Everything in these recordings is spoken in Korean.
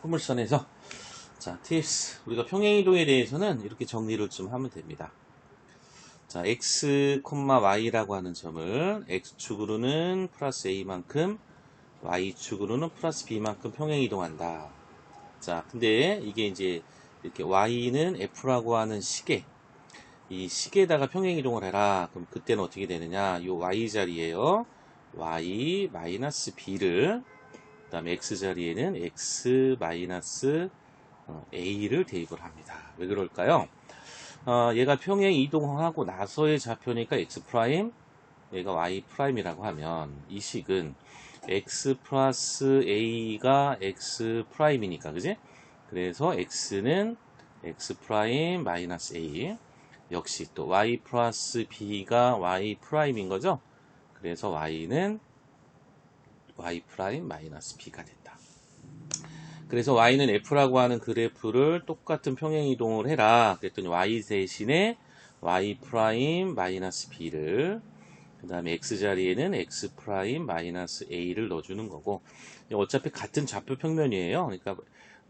포물선에서 자, TS 우리가 평행이동에 대해서는 이렇게 정리를 좀 하면 됩니다. 자, x, y라고 하는 점을 x축으로는 플러스 a만큼 y축으로는 플러스 b만큼 평행이동한다. 자, 근데 이게 이제 이렇게 y는 f라고 하는 시계 이 시계에다가 평행이동을 해라. 그럼 그때는 어떻게 되느냐? 요 y 자리에요. y 마이너스 b를 그 다음에 x 자리에는 x 마이너스 어, a를 대입을 합니다. 왜 그럴까요? 어, 얘가 평행 이동하고 나서의 좌표니까 x 프라임, 얘가 y 프라임이라고 하면 이 식은 x 플러스 a가 x 프라임이니까 그지? 그래서 x는 x 프라임 마이너스 a 역시 또 y 플러스 b가 y 프라임인 거죠? 그래서 y는 y 프라임 마이너스 b가 된다. 그래서 y는 f라고 하는 그래프를 똑같은 평행 이동을 해라. 그랬더니 y 대신에 y 프라임 마이너스 b를 그 다음에 x 자리에는 x 프라임 마이너스 a를 넣어주는 거고 어차피 같은 좌표 평면이에요. 그러니까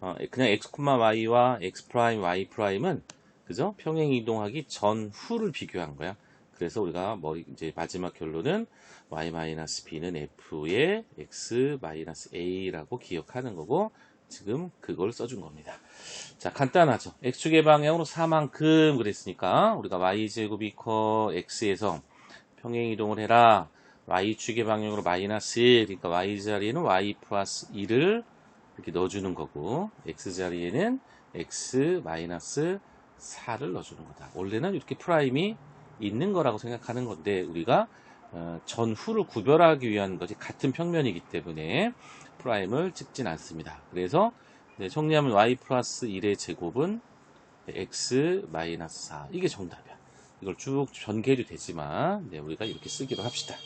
어, 그냥 x, y와 x 프라임, y 프라임은 그죠? 평행 이동하기 전 후를 비교한 거야. 그래서 우리가 머리 이제 마지막 결론은 y-b는 f의 x-a라고 기억하는 거고 지금 그걸 써준 겁니다. 자 간단하죠. x축의 방향으로 4만큼 그랬으니까 우리가 y제곱 이 커 x에서 평행 이동을 해라. y축의 방향으로 마이너스 1 그러니까 y자리에는 y 플러스 1을 이렇게 넣어주는 거고 x자리에는 x 마이너스 4를 넣어주는 거다. 원래는 이렇게 프라임이 있는 거라고 생각하는 건데 우리가 어, 전후를 구별하기 위한 것이 같은 평면이기 때문에 프라임을 찍진 않습니다. 그래서 네, 정리하면 y 플러스 1의 제곱은 x 마이너스 4 이게 정답이야. 이걸 쭉 전개해도 되지만 네, 우리가 이렇게 쓰기로 합시다.